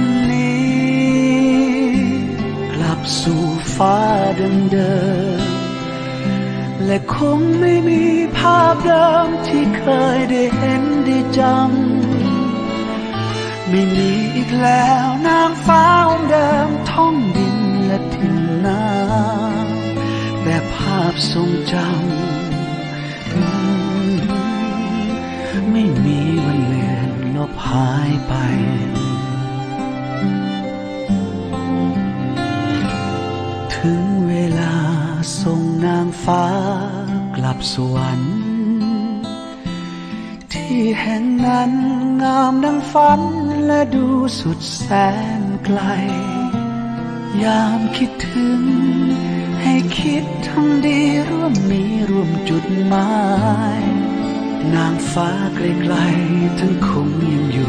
น สู่ฟ้าเดิมๆและคงไม่มีภาพเดิมที่เคยได้เห็นได้จำไม่มีอีกแล้วนางฟ้าองค์เดิมท่องดินและทิ้งน้ำแต่ภาพทรงจำไม่มีวันเลือนลบหายไป ถึงเวลาส่งนางฟ้ากลับสวรรค์ ที่แห่งนั้นงามดังฝันและดูสุดแสนไกล ยามคิดถึง ให้คิดทำดีร่วมมีร่วมจุดหมาย นางฟ้าไกลๆทั้งคงยัง